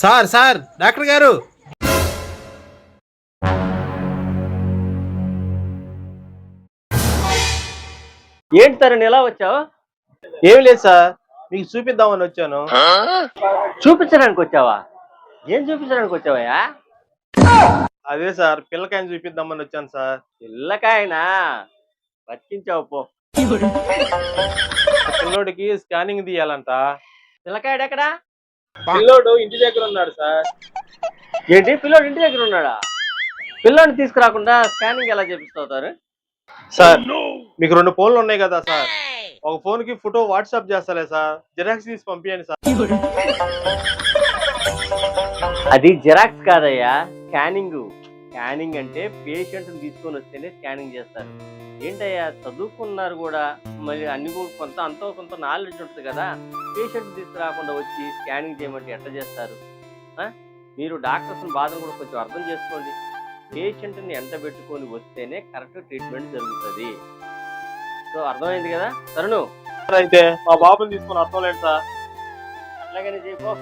Sir sir doctor గారు. ఏంటి తరుణ్ ఎలా వచ్చావు? ఏం లేదు సార్ మీకు చూపిద్దామని వచ్చాను. చూపించడానికి వచ్చావా? ఏం చూపించడానికి వచ్చావయ్యా? అదే సార్ పిల్లకాయని చూపిద్దామని వచ్చాను సార్. పిల్లకాయనా? బతికించావు పో. పిల్లోడికి స్కానింగ్ తీయాలంట పిల్లకాయడు ఎక్కడా? పిల్లోడు ఇంటి దగ్గర ఉన్నాడు సార్. ఏంటి? పిల్లోడు ఇంటి దగ్గర ఉన్నాడా? పిల్లోని తీసుకురాకుండా స్కానింగ్ ఎలా చేపిస్తావుతారు సార్? మీకు రెండు ఫోన్లు ఉన్నాయి కదా సార్. ఒక ఫోన్కి ఫోటో వాట్సాప్ చేస్తాలే సార్. జిరాక్స్ తీసి పంపించండి సార్. అది జిరాక్స్ కాదయ్యా స్కానింగ్. స్కానింగ్ అంటే పేషెంట్ తీసుకొని వస్తేనే స్కానింగ్ చేస్తారు. ఏంటయ్యా చదువుకున్నారు కూడా మరి అన్ని కూడా కొంత అంతో కొంత నాలెడ్జ్ ఉంటుంది కదా. పేషెంట్ తీసుకురాకుండా వచ్చి స్కానింగ్ చేయమంటే ఎట్లా చేస్తారు? మీరు డాక్టర్స్ బాధను కూడా కొంచెం అర్థం చేసుకోండి. పేషెంట్ని ఎంట పెట్టుకొని వస్తేనే కరెక్ట్ ట్రీట్మెంట్ జరుగుతుంది. సో అర్థమైంది కదా? తరుణు. అయితే మా బాబుని తీసుకొని అర్థం లేదు సార్. అట్లాగనే చేయపో